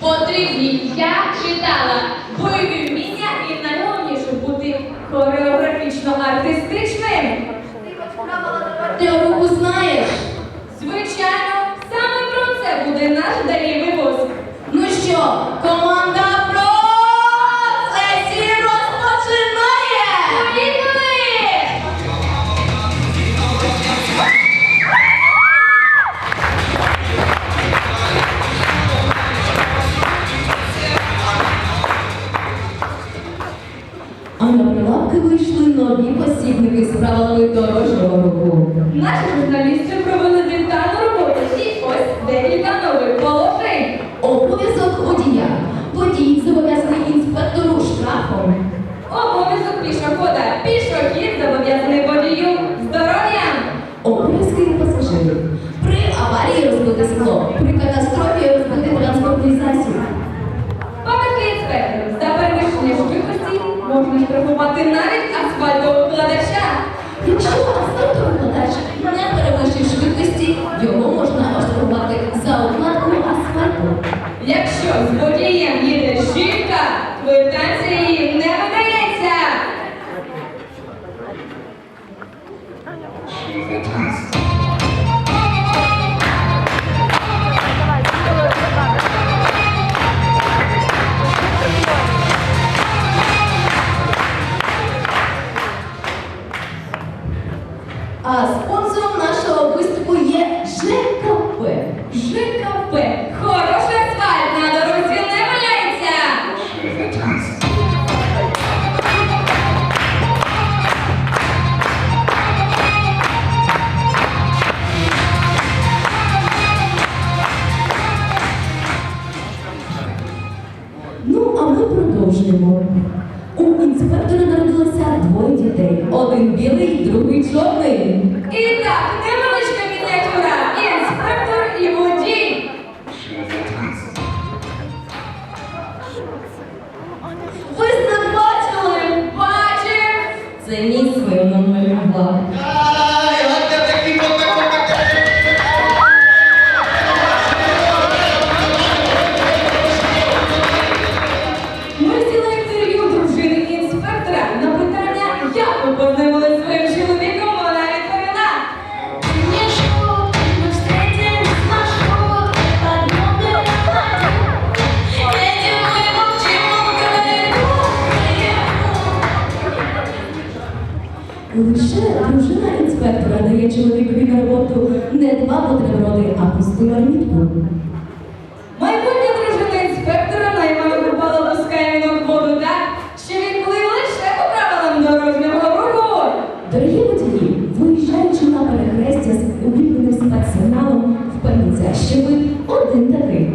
потрібні. Я читала бойові вміння і найголовніше бути хореографічно артистичним. Ти руку знаєш? Звичайно, буде наш далі випуск. Ну що, команда процесі розпочинає! Поїхали! А на прилавки вийшли нові посібники з правилами дорожнього руху. Наші журналісти провели детальну розбите скло. При катастрофі розбити транспортний засіб. Пам'ятки інспектору. За перевищення швидкості можна штрафувати навіть асфальтоукладача. Якщо асфальтовикладач не перевищив швидкості, його можна оштрафувати за укладку асфальту. Якщо з водієм їде жінка, квитанція їй не видається. А спонсором нашого виступу є ЖКП. ЖКП. Хороший асфальт на дорозі не валяється. Ну, а ми продовжуємо. У інспектора народилося двоє дітей. Один білий, другий чорний. І так, невеличка мініатюра. Інспектор і водій. Ви не бачили? Бачив. Це мій свин Лише дружина інспектора дає чоловікові на роботу не два бутерброди, а пусту мармітку. Майбутня дружина інспектора наймана купала пускає воду так, що він відплив лише по правилам дорожнього руху. Дорогі водії, виїжджаючи на перехрестя з улюбленим спецсигналом, впевніться, що ви один такий.